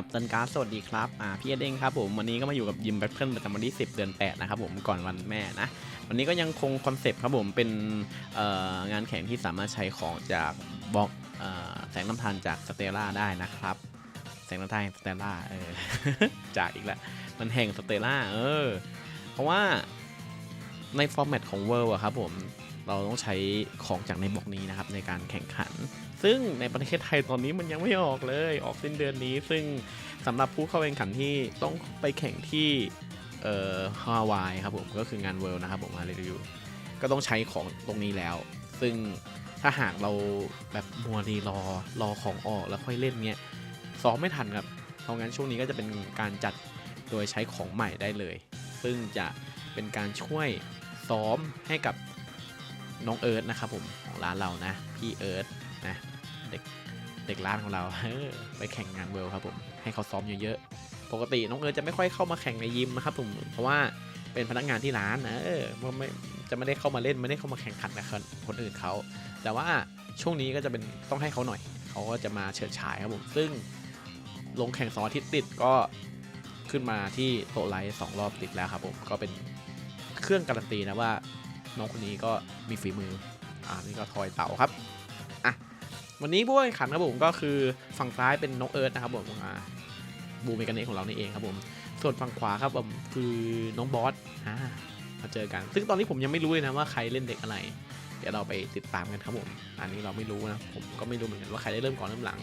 กับตันการ์ดสวัสดีครับอ่าพี่เอเด้งครับผมวันนี้ก็มาอยู่กับยิมแบทเทิลประจำวันที่ 10 เดือน 8 นะครับผมก่อนวันแม่นะ วันนี้ก็ยังคงคอนเซปต์ครับผมเป็นงานแข่งที่สามารถใช้ของจากบล็อกแสงน้ำทานจากสเตลล่าได้นะครับ แสงน้ำทานสเตลล่าเออจากอีกแล้วมันแห่งสเตลล่าเออ เพราะว่าในฟอร์แมตของเวิร์อะครับผม เราต้องใช้ของจากในบล็อกนี้นะครับในการแข่งขัน ซึ่งในประเทศไทยตอนนี้มันยังไม่ออกเลยออกสิ้นเดือนนี้ ซึ่งสำหรับผู้เข้าแข่งขันที่ต้องไปแข่งที่เอ่อฮาวายครับผมก็คืองานเวิลด์นะครับผมมาเรีวิวก็ต้องใช้ของตรงนี้แล้ว ซึ่งถ้าหากเราแบบมัวดีรอรอของออกแล้วค่อยเล่นเนี้ยซ้อมไม่ทันครับเพราะงั้นช่วงนี้ก็จะเป็นการจัดโดยใช้ของใหม่ได้เลย ซึ่งจะเป็นการช่วยซ้อมให้กับ น้องเอิร์ธนะครับผมของร้านเรานะ พี่เอิร์ธนะเด็กเด็กร้านของเราเออไปแข่งงานเวิลครับผมให้เขาซ้อมเยอะๆปกติน้องเอิร์ธจะไม่ค่อยเข้ามาแข่งในยิมนะครับผมเพราะว่าเป็นพนักงานที่ร้านนะเออไม่จะไม่ได้เข้ามาเล่นไม่ได้เข้ามาแข่งขันกับคนอื่นเขาแต่ว่าช่วงนี้ก็จะเป็นต้องให้เขาหน่อยเขาก็จะมาเฉิดฉายครับผมซึ่งลงแข่งสองอาทิตย์ติดก็ขึ้นมาที่โตไลท์สองรอบติดแล้วครับผมก็เป็นเครื่องการันตีนะว่า น้องคนนี้ก็มีฝีมืออ่านี่ก็ทอยเต่าครับอะวันนี้ผู้แข่งขันครับผมก็คือฝั่งซ้ายเป็นน้องเอิร์ธนะครับผมอ่าบูเมกาเนกของเรานี่เองครับผมส่วนฝั่งขวาครับผมคือน้องบอสอ่ามาเจอกัน ซึ่งตอนนี้ผมยังไม่รู้เลยนะว่าใครเล่นเด็กอะไร เดี๋ยวเราไปติดตามกันครับผม อันนี้เราไม่รู้นะ ผมก็ไม่รู้เหมือนกันว่าใครได้เริ่มก่อนเริ่มหลัง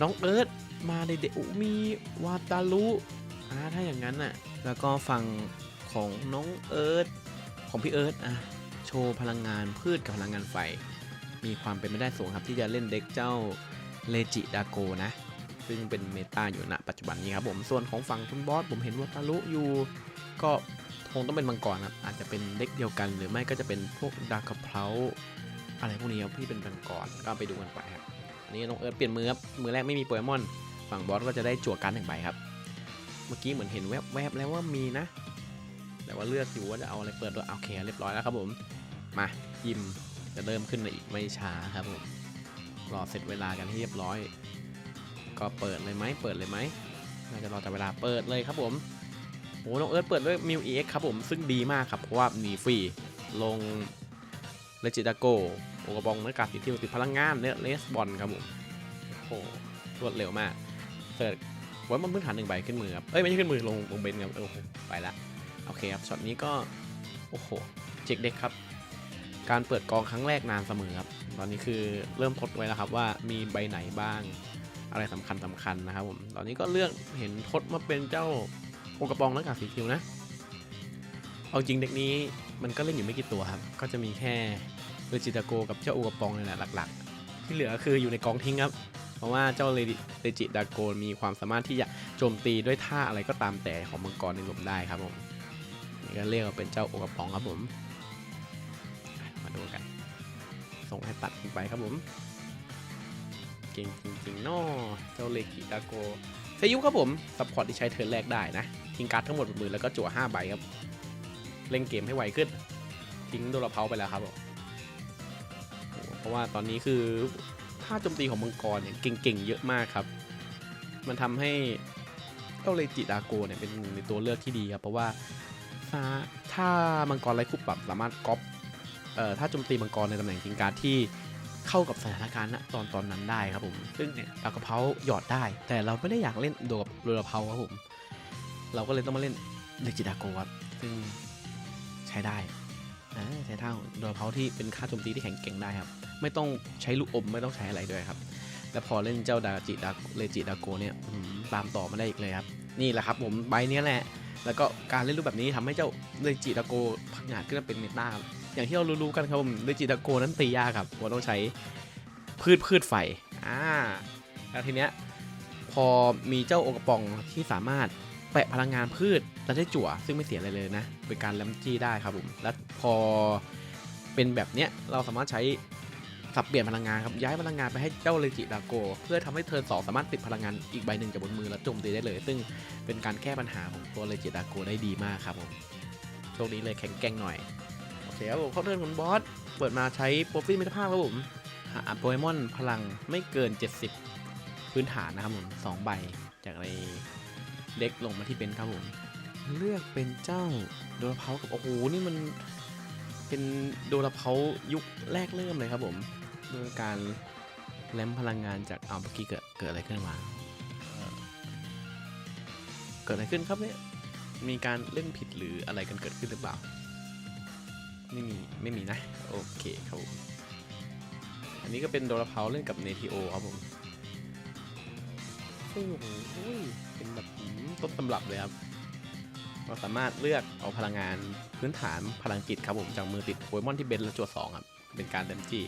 น้องเอิร์ธมาในเด็กอุมีวาตาลุอ่าถ้าอย่างนั้นน่ะ แล้วก็ฝั่งของน้องเอิร์ธ ของพี่เอิร์ธอะโชว์พลังงานพืชกับพลังงานไฟ มีความเป็นไปได้สูงครับที่จะเล่นเด็กเจ้าเลจิดาโกนะ ซึ่งเป็นเมตาอยู่ณปัจจุบันนี้ครับผมส่วนของฝั่งคุณบอสผมเห็นว่าทารุอยู่ก็คงต้องเป็นมังกรครับอาจจะเป็นเด็กเดียวกัน หรือไม่ก็จะเป็นพวกดาร์คเพลาอะไรพวกนี้ครับที่เป็นมังกรก็ไปดูกันไปครับนนี้น้องเอิร์ธเปลี่ยนมือครับมือแรกไม่มีโปเกมอน ฝั่งบอสก็จะได้จั่วการหนึ่งใบครับ เมื่อกี้เหมือนเห็นแวบๆแล้วว่ามีนะ แต่ว่าเลือกอยู่ว่าจะเอาอะไรเปิดด้วยโอเคเรียบร้อยแล้วครับผม มายิมจะเริ่มขึ้นในอีกไม่ช้าครับผมรอเสร็จเวลากันให้เรียบร้อย ก็เปิดเลยไหมเปิดเลยไหมน่าจะรอแต่เวลาเปิดเลยครับผมโอ้น้องเอิร์ธเปิดด้วยมิวเอ็กครับผมซึ่งดีมากครับเพราะว่าหนีฟรีลงเลจิตาโกโอกระบองนักกาสีที่ติดพลังงานเนี่ยเลสบอลครับผมโอ้โหรวดเร็วมากเปิดไว้มันพื้นฐานหนึ่งใบขึ้นมือครับเอ้ยไม่ใช่ขึ้นมือลงลงเบนครับโอ้ไปละ โอเคครับช็อตนี้ก็ โอ้โหเจ็กเด็กครับ การเปิดกองครั้งแรกนานเสมอครับ ตอนนี้คือเริ่มทดไว้แล้วครับว่ามีใบไหนบ้าง อะไรสำคัญสำคัญนะครับผม ตอนนี้ก็เลือกเห็นทดมาเป็นเจ้าโอกระปองหน้ากากสีคิวนะ เอาจริงเด็กนี้มันก็เล่นอยู่ไม่กี่ตัวครับ ก็จะมีแค่เรจิตาโกกับเจ้าโอกระปองนี่แหละหลัก ๆ ที่เหลือคืออยู่ในกองทิ้งครับเพราะว่าเจ้าเรจิดาโกมีความสามารถที่จะโจมตีด้วยท่าอะไรก็ตามแต่ของมังกรในหลุมได้ครับผม ก็เรียกว่าเป็นเจ้าโอกระป๋องครับผม มาดูกัน ส่งให้ตัดไปครับผม เก่งจริงๆเนอเจ้าเลกิตาโกเซยุครับผมซัพพอร์ตที่ใช้เทิร์นแรกได้นะ ทิ้งการ์ดทั้งหมดบนมือแล้วก็จั่ว5ใบครับ เล่นเกมให้ไวขึ้น ทิ้งโดราเพาไปแล้วครับผมเพราะว่าตอนนี้คือท่าโจมตีของมังกรเนี่ยเก่งๆเยอะมากครับ มันทำให้เจ้าเลจิดาโกเนี่ยเป็นหนึ่งในตัวเลือกที่ดีครับ เพราะว่า ถ้าถ้ามังกรไร้คู่ปรับสามารถก๊อปเอ่อถ้าโจมตีมังกรในตำแหน่งทิ้งการที่เข้ากับสถานการณ์ณตอนตอนนั้นได้ครับผม ซึ่งเนี่ยดาวกระเพราหยอดได้ แต่เราไม่ได้อยากเล่นโดกับเรือเพราครับผม เราก็เลยต้องมาเล่นเลจิดาโกครับซึ่งใช้ได้ใช้ท่าของโดเพราที่เป็นค่าโจมตีที่แข็งเก่งได้ครับ ไม่ต้องใช้ลูกอมไม่ต้องใช้อะไรด้วยครับแล้วพอเล่นเจ้าดาจิดาเลจิดาโกเนี่ยตามต่อมาได้อีกเลยครับ นี่แหละครับผมใบเนี้ยแหละ แล้วก็การเล่นรูปแบบนี้ทำให้เจ้าเลจิตาโกพังงาดขึ้นมาเป็นเมตาครับอย่างที่เรารู้ๆกันครับผมเลจิตาโกนั้นตียากครับเราต้องใช้พืชพืชไฟอ่าแล้วทีเนี้ยพอมีเจ้าโอกระปองที่สามารถแปะพลังงานพืชแล้วได้จั่ว ซึ่งไม่เสียอะไรเลยนะเป็นการแลมจี้ได้ครับผมแล้วพอเป็นแบบเนี้ยเราสามารถใช้ สับเปลี่ยนพลังงานครับ ย้ายพลังงานไปให้เจ้าเลจิดาโก เพื่อทำให้เทิร์นสองสามารถติดพลังงานอีกใบหนึ่งจากบนมือแล้วโจมตีได้เลย ซึ่งเป็นการแก้ปัญหาของตัวเลจิดาโกได้ดีมากครับผมโชคนี้เลยแข็งแกร่งหน่อย โอเคครับผมเข้าเทิร์นของบอส เปิดมาใช้โปรฟิตมิตรภาพครับผมหาโปเกมอนพลังไม่เกิน 70 พื้นฐานนะครับผม2ใบจากในเด็กลงมาที่เบนครับผมเลือกเป็นเจ้าโดราเพากับโอ้โหนี่มันเป็นโดราเพายุคแรกเริ่มเลยครับผม โดยการแลมพลังงานจากเอาเมื่อกี้เกิดเกิดอะไรขึ้นมาเกิดอะไรขึ้นครับเนี่ยมีการเล่นผิดหรืออะไรกันเกิดขึ้นหรือเปล่า ไม่มี ไม่มีนะ โอเคครับผมอันนี้ก็เป็นโดราเพาเล่นกับเนทิโอครับผมโอ้โหเป็นแบบต้นตำรับเลยครับ เราสามารถเลือกเอาพลังงานพื้นฐานพลังจิตครับผมจากมือติดโปเกมอนที่เบนและจวดสองครับ เป็นการเดมจี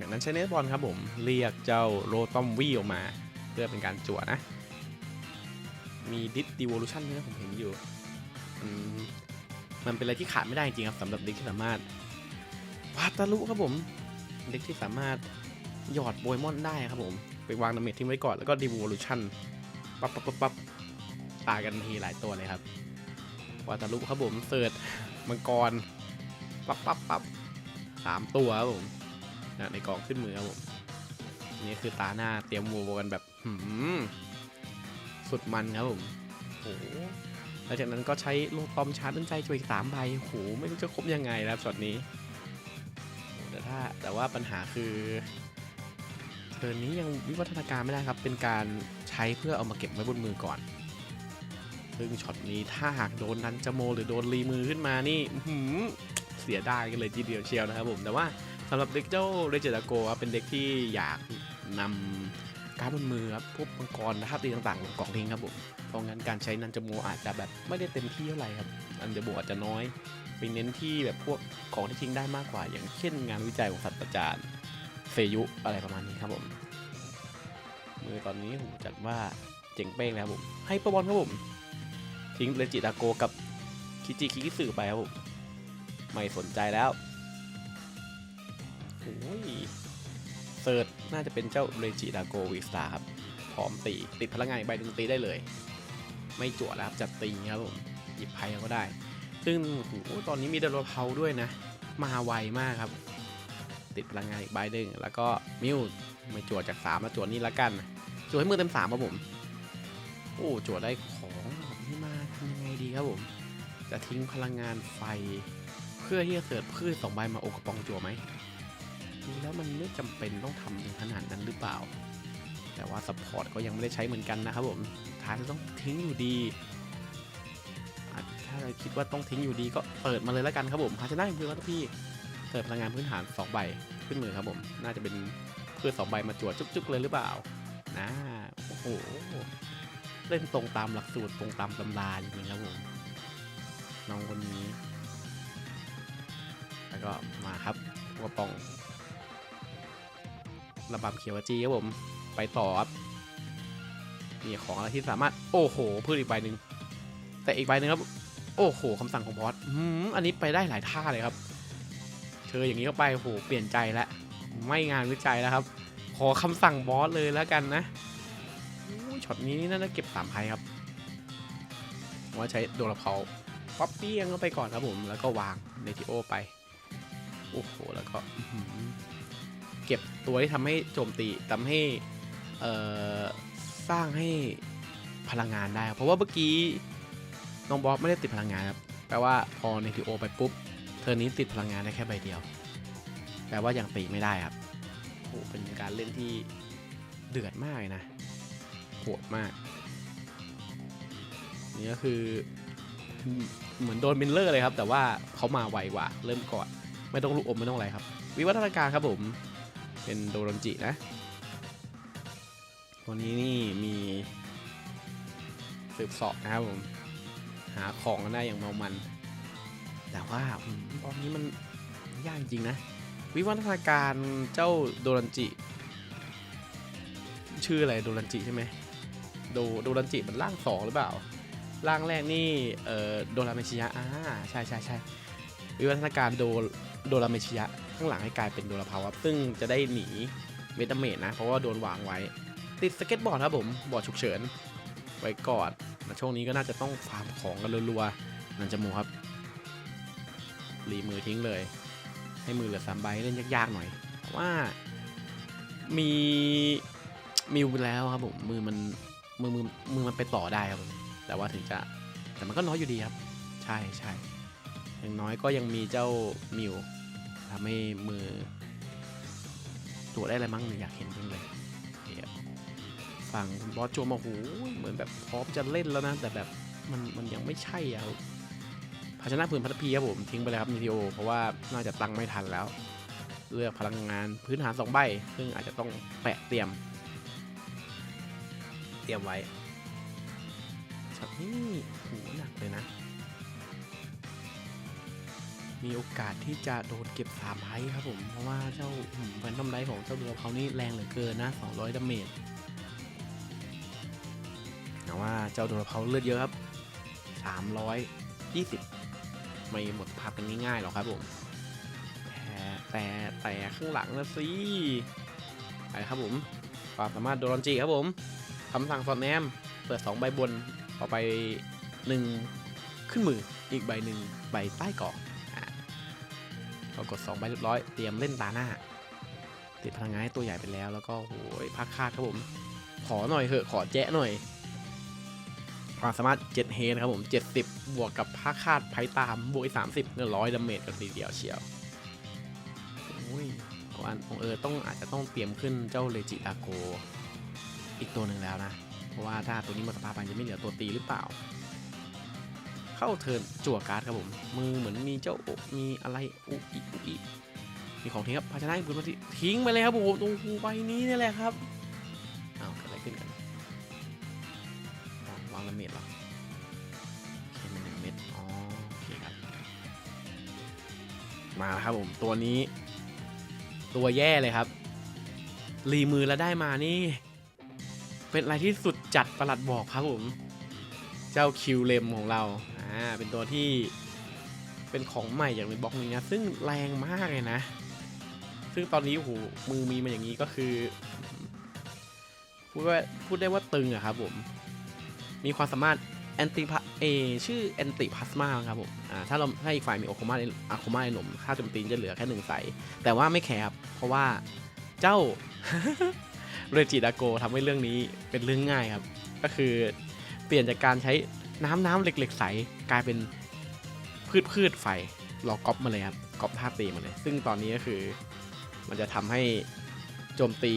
อย่างนั้นใช้เนสบอลครับผมเรียกเจ้าโรตอมวี่ออกมา เพื่อเป็นการจั่วนะ มีดิสดิวอลูชันด้วยนะผมเห็นอยู่มันเป็นอะไรที่ขาดไม่ได้จริงครับสำหรับเด็กที่สามารถวาตะลุครับผม เด็กที่สามารถหยอดโปเกมอนได้ครับผม ไปวางดาเมจทิ้งไว้ก่อนแล้วก็ดิวอลูชันปั๊บปั๊บปั๊บปั๊บตายกันทีหลายตัวเลยครับวาตาลุครับผมเสิร์ชมังกรปั๊บปั๊บปั๊บสามตัวครับผม ในกองขึ้นมือครับผมนี่คือตาหน้าเตรียมวัวกันแบบหืมสุดมันครับผมโอ้โหหลังจากนั้นก็ใช้โลตอมชาร์จต้นใจช่วยสามใบโอ้โหไม่รู้จะครบยังไงนะครับช็อตนี้แต่ถ้าแต่ว่าปัญหาคือเทิร์นนี้ยังวิวัฒนาการไม่ได้ครับ เป็นการใช้เพื่อเอามาเก็บไว้บนมือก่อน ซึ่งช็อตนี้ถ้าหากโดนนันจโม หรือโดนรีมือขึ้นมานี่หือเสียดายกันเลยทีเดียวเชียวนะครับผมแต่ว่า สำหรับเด็กเจ้าเรเจตาโกครับเป็นเด็กที่อยากนำการดบนมือครับพวกมังกรท่าตีต่างๆลงกล่องทิ้งครับผมเพราะงั้นการใช้นันจโมอาจจะแบบไม่ได้เต็มที่เท่าไหร่ครับอันเดอร์โบอาจจะน้อยไปเน้นที่แบบพวกของที่ทิ้งได้มากกว่า อย่างเช่นงานวิจัยของศาสตราจารย์เฟยุอะไรประมาณนี้ครับผมมือตอนนี้ผมจัดว่าเจ๋งเป้งแล้วผมให้ประบอลครับผมทิ้งเรจิตาโกกับคิจิคิคิสึไปครับผมไม่สนใจแล้ว โอ้ยเซิร์ชน่าจะเป็นเจ้าเรจิตาโกวีสตาครับ พร้อมตี ติดพลังงานอีกใบหนึ่งตีได้เลย ไม่จั่วแล้วครับจัดตีครับผมหยิบไพ่ก็ได้ ซึ่งโอ้ตอนนี้มีเดลเพาด้วยนะ มาไวมากครับ ติดพลังงานอีกใบหนึ่งแล้วก็มิวไม่จั่วจากสามมาจั่วนี้ละกันจั่วให้มือเต็มสามครับผม โอ้จั่วได้ของแบบนี้มาทำยังไงดีครับผม จะทิ้งพลังงานไฟ เพื่อที่จะเสิร์ฟพืชสองใบมาโอกระปองจั่วไหม ดูแล้วมันไม่จำเป็นต้องทำถึงขนาดนั้นหรือเปล่า แต่ว่าซัพพอร์ตก็ยังไม่ได้ใช้เหมือนกันนะครับผมท้ายจะต้องทิ้งอยู่ดี ถ้าเราคิดว่าต้องทิ้งอยู่ดีก็เปิดมาเลยแล้วกันครับผมภาชนะอย่างเดียวครับพี่เสิร์ฟพลังงานพื้นฐาน2ใบขึ้นมือครับผม น่าจะเป็นพืชสองใบมาจั่วจุกๆเลยหรือเปล่านะโอ้โหเล่นตรงตามหลักสูตรตรงตามตำราจริงๆครับผมน้องคนนี้ แล้วก็มาครับกระป๋อง ระบำเขียวจีครับผม ไปต่อครับมีของอะไรที่สามารถ โอ้โหพืชอีกใบหนึ่งแต่อีกใบหนึ่งครับ โอ้โหคำสั่งของบอสอ,อันนี้ไปได้หลายท่าเลยครับเธออย่างนี้ก็ไปโอ้โหเปลี่ยนใจแล้วไม่งานวิจัยแล้วครับ ขอคำสั่งบอสเลยแล้วกันนะช็อตนี้น่าจะเก็บสามไพ่ครับว่าใช้โดราเพาป๊อปปี้ยังเข้าไปก่อนครับผม แล้วก็วางเนติโอไป โอ้โห แล้วก็ เก็บตัวที่ทำให้โจมตีทำให้สร้างให้พลังงานได้ เพราะว่าเมื่อกี้น้องบอสไม่ได้ติดพลังงานครับแปลว่าพอเนติโอไปปุ๊บเธอนี้ติดพลังงานได้แค่ใบเดียว แปลว่ายังตีไม่ได้ครับโอ้โหเป็นการเล่นที่เดือดมากเลยนะโหดมาก นี่ก็คือเหมือนโดนมินเลอร์เลยครับ แต่ว่าเขามาไวกว่า เริ่มก่อน ไม่ต้องลูกอมไม่ต้องอะไรครับ วิวัฒนาการครับผม เป็นโดโรนจินะวันนี้นี่มีสืบสอบนะครับผม หาของกันได้อย่างเมามัน แต่ว่าตอนนี้มันยากจริงนะ วิวัฒนาการเจ้าโดรันจิ ชื่ออะไรโดรันจิใช่ไหมโดโดรันจิมันร่างสองหรือเปล่า ร่างแรกนี่เอ่อโดราเมชิยะอ่าใช่ใช่ใช่วิวัฒนาการโดโดราเมชิยะ ข้างหลังให้กลายเป็นโดราพาวะซึ่งจะได้หนีเมตาเมดนะ เพราะว่าโดนวางไว้ ติดสเก็ตบอร์ดครับผม บอร์ดฉุกเฉิน ไว้ก่อนนะช่วงนี้ก็น่าจะต้องฟาร์มของกันรัวๆนันจะมูครับรีมือทิ้งเลย ให้มือเหลือสามใบเล่นยากๆหน่อยว่ามีมิวแล้วครับผมมือมันมือมือมือมันไปต่อได้ครับผมแต่ว่าถึงจะแต่มันก็น้อยอยู่ดีครับ ใช่ใช่อย่างน้อยก็ยังมีเจ้ามิว ทำให้มือตัวจได้อะไรมั้งเนี่ยอยากเห็นจังเลยโอเคครับฝั่งบอสโจมาโหเหมือนแบบพร้อมจะเล่นแล้วนะ แต่แบบมันมันยังไม่ใช่อะครับภาชนะพื้นพัทพีครับผมทิ้งไปแล้วครับนีทีโอเพราะว่าน่าจะตั้งไม่ทันแล้ว เลือกพลังงานพื้นฐานสองใบ ซึ่งอาจจะต้องแปะเตรียม เตรียมไว้ช็อตนี้หูหนักเลยนะ มีโอกาสที่จะโดนเก็บสามไพ่ครับผม เพราะว่าเจ้าแฟนทอมไลท์ของเจ้าเรือเขานี่แรงเหลือเกินนะ 200ดาเมจแต่ว่าเจ้าเรือเขาเลือดเยอะครับ 320 ไม่หมดภาพกันง่ายๆหรอกครับผมแต่แต่แต่ข้างหลังนะสิไปครับผมความสามารถโดรอนจีครับผมคำสั่งสอดแนม เปิด 2 ใบบนเอไป 1 ขึ้นมืออีกใบหนึ่งใบใต้กล่อ งอะก็กด2ใบเรียบร้อย เตรียมเล่นตาหน้า ติดพลังงานให้ตัวใหญ่ไปแล้ว แล้วก็โหยพักคาดครับผม ขอหน่อยเถอะ ขอแจ๊ะหน่อยความสามารถ7เฮนะครับผม 70 บวกกับภาคคาดไพ่ตามบวกอีก30เนี่ยร้อยดาเมจกันทีเดียวเชียวโอ้ยของอันของเออต้องอาจจะต้องเตรียมขึ้นเจ้าเลจิอาโก อีกตัวหนึ่งแล้วนะ เพราะว่าถ้าตัวนี้หมดสภาพไปจะไม่เหลือตัวตีหรือเปล่า เข้าเทิร์นจั่วการ์ดครับผม มือเหมือนมีเจ้าอกมีอะไรอุอีอุอีมีของทิ้งครับภาชนะคุณมาสิทิ้งไปเลยครับผมตรงคูใบนี้นี่แหละครับอ้าวเกิดอะไรขึ้นกันวางละเม็ดหรอเคมันหนึ่งเม็ดอ๋อโอเคครับ มาแล้วครับผมตัวนี้ ตัวแย่เลยครับรีมือแล้วได้มานี่ เป็นอะไรที่สุดจัดประหลัดบอกครับผม เจ้าคิวเลมของเรา อ่า เป็นตัวที่เป็นของใหม่อย่างในบล็อกนี้นะ ซึ่งแรงมากเลยนะ ซึ่งตอนนี้โอ้โหมือมีมาอย่างนี้ก็คือ พูดว่าพูดได้ว่าตึงอะครับผม มีความสามารถแอนติพเอชื่อแอนติพลาสมาครับผม อ่า ถ้าเราถ้อีกฝ่ายมีโอโคมาอะโคมาในหนม ค่าโจมตีจะเหลือแค่หนึ่งใส แต่ว่าไม่แคร์ครับเพราะว่าเจ้าเรจิดาโกทำให้เรื่องนี้เป็นเรื่องง่ายครับ ก็คือเปลี่ยนจากการใช้ น้ำน้ำเหล็กๆใสกลายเป็นพืชพืชไฟเราก๊อปมาเลยครับก๊อปท่าตีมาเลย ซึ่งตอนนี้ก็คือมันจะทำให้โจมตี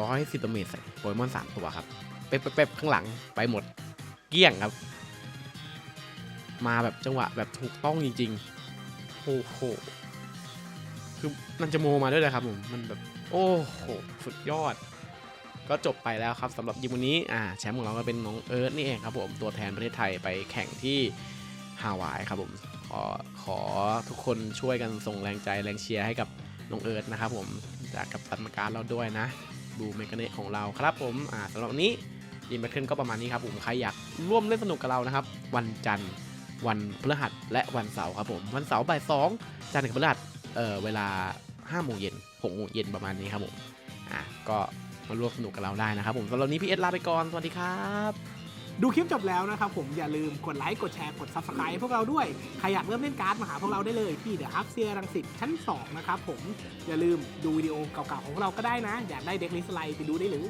ร้อยซิตเมตรใส่โปเกมอนสามตัวครับ เป๊ะๆๆข้างหลังไปหมดเกลี้ยงครับ มาแบบจังหวะแบบถูกต้องจริงๆโอ้โหคือมันจะโมมาด้วยเลยครับผมมันแบบ โอ้โหสุดยอด ก็จบไปแล้วครับสำหรับยิมวันนี้อ่าแชมป์ของเราก็เป็นน้องเอิร์ธนี่เองครับผมตัวแทนประเทศไทยไปแข่งที่ฮาวายครับผมขอขอทุกคนช่วยกันส่งแรงใจแรงเชียร์ให้กับน้องเอิร์ธนะครับผมจากกับตันมาการเราด้วยนะ ดูเมกาเนตของเราครับผมอ่าสำหรับวันนี้ยิมแบทเทิลก็ประมาณนี้ครับผมใครอยากร่วมเล่นสนุกกับเรานะครับ วันจันทร์วันพฤหัสและวันเสาร์ครับผม วันเสาร์บ่ายสองจันทร์ถึงพฤหัสเอ่อเวลา5โมงเย็น6โมงเย็นประมาณนี้ครับผมอะก็ มาร่วมสนุกกับเราได้นะครับผมสำหรับวันนี้พี่เอสลาไปก่อน สวัสดีครับ ดูคลิปจบแล้วนะครับผมอย่าลืมกดไลค์กดแชร์กด Subscribe พวกเราด้วย ใครอยากเริ่มเล่นการ์ดมาหาพวกเราได้เลยที่เดอะฮับเซียรังสิตชั้น 2 นะครับผมอย่าลืมดูวิดีโอเก่าๆของพวกเราก็ได้นะ อยากได้เด็กลิสไลด์ไปดูได้หรือ